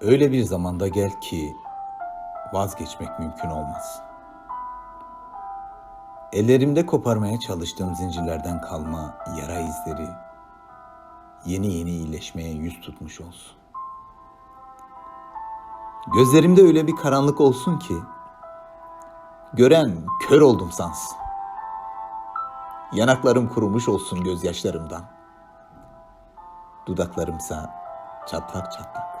Öyle bir zamanda gel ki vazgeçmek mümkün olmaz. Ellerimde koparmaya çalıştığım zincirlerden kalma yara izleri yeni yeni iyileşmeye yüz tutmuş olsun. Gözlerimde öyle bir karanlık olsun ki gören kör oldum sansın. Yanaklarım kurumuş olsun gözyaşlarımdan. Dudaklarımsa çatlak çatlak.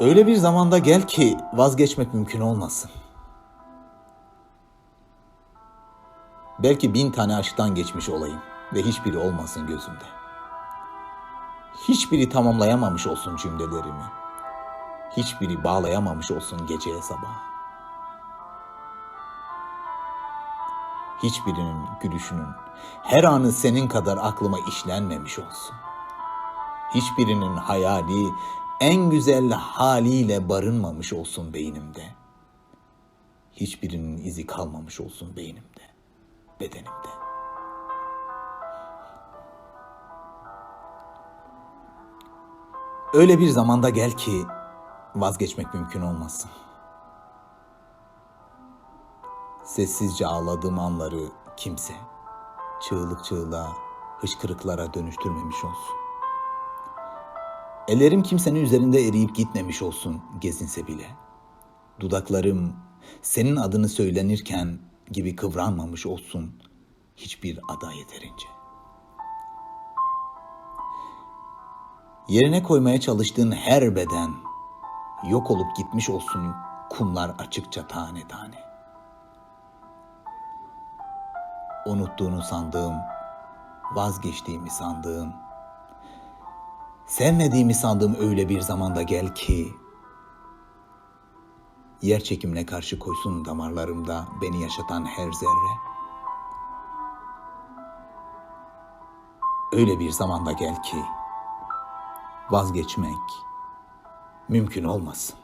Öyle bir zamanda gel ki vazgeçmek mümkün olmasın. Belki bin tane aşktan geçmiş olayım ve hiçbiri olmasın gözümde. Hiçbiri tamamlayamamış olsun cümlelerimi. Hiçbiri bağlayamamış olsun geceye sabaha. Hiçbirinin gülüşünün her anı senin kadar aklıma işlenmemiş olsun. Hiçbirinin hayali en güzel haliyle barınmamış olsun beynimde. Hiçbirinin izi kalmamış olsun beynimde, bedenimde. Öyle bir zamanda gel ki vazgeçmek mümkün olmasın. Sessizce ağladığım anları kimse çığlık çığlığa, hışkırıklara dönüştürmemiş olsun. Ellerim kimsenin üzerinde eriyip gitmemiş olsun gezinse bile. Dudaklarım senin adını söylenirken gibi kıvranmamış olsun hiçbir ada yeterince. Yerine koymaya çalıştığın her beden yok olup gitmiş olsun kumlar açıkça tane tane. Unuttuğunu sandığım, vazgeçtiğimi sandığım, sevmediğimi sandığım öyle bir zamanda gel ki yer çekimine karşı koysun damarlarımda beni yaşatan her zerre. Öyle bir zamanda gel ki vazgeçmek mümkün olmasın.